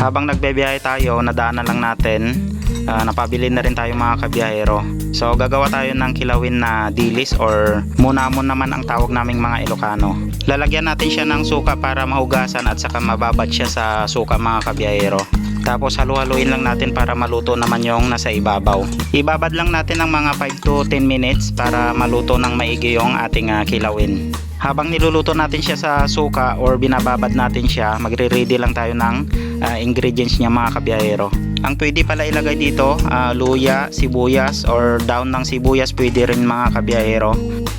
Habang nagbebiyahe tayo, nadaanan lang natin, ah, napabili na rin tayo mga kabiyahero. So gagawa tayo ng kilawin na dilis or munamon naman ang tawag naming mga Ilocano. Lalagyan natin siya ng suka para mahugasan at saka mababad siya sa suka mga kabiyahero. Tapos halu-haluin lang natin para maluto naman yung nasa ibabaw. Ibabad lang natin ng mga 5 to 10 minutes para maluto ng maigi yung ating ah, kilawin. Habang niluluto natin siya sa suka or binababad natin siya, magre-ready lang tayo ng ah, ingredients niya mga kabiyahero. Ang pwede pala ilagay dito, ah, luya, sibuyas or down ng sibuyas pwede rin mga kabiyahero.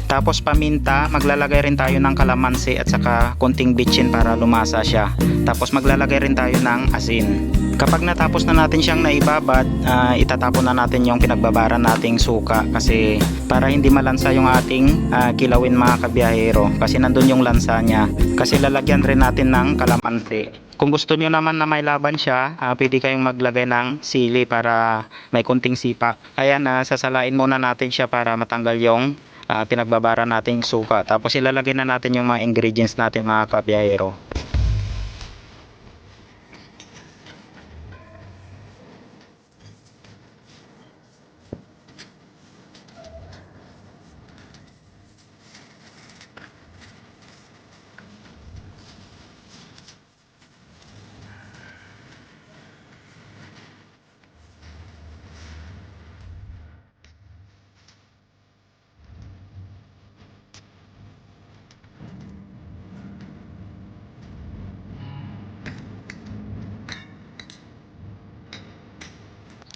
Tapos paminta, maglalagay rin tayo ng kalamansi at saka konting bitchin para lumasa siya. Tapos maglalagay rin tayo ng asin. Kapag natapos na natin siyang naibabad, ah, itatapon na natin yung pinagbabaran nating suka kasi para hindi malansa yung ating ah, kilawin mga kabiyahero kasi nandun yung lansa niya. Kasi lalagyan rin natin ng kalamansi. Kung gusto niyo naman na may laban siya, ah, pwede kayong maglagay ng sili para may konting sipa. Ayan, na sasalain muna natin siya para matanggal yung ah, pinagbabara nating suka. Tapos ilalagay na natin yung mga ingredients natin mga kabiyahero.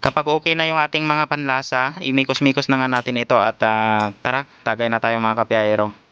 Kapag okay na yung ating mga panlasa, imikos-mikos na nga natin ito at ah, tara, tagay na tayo mga kapiyahero.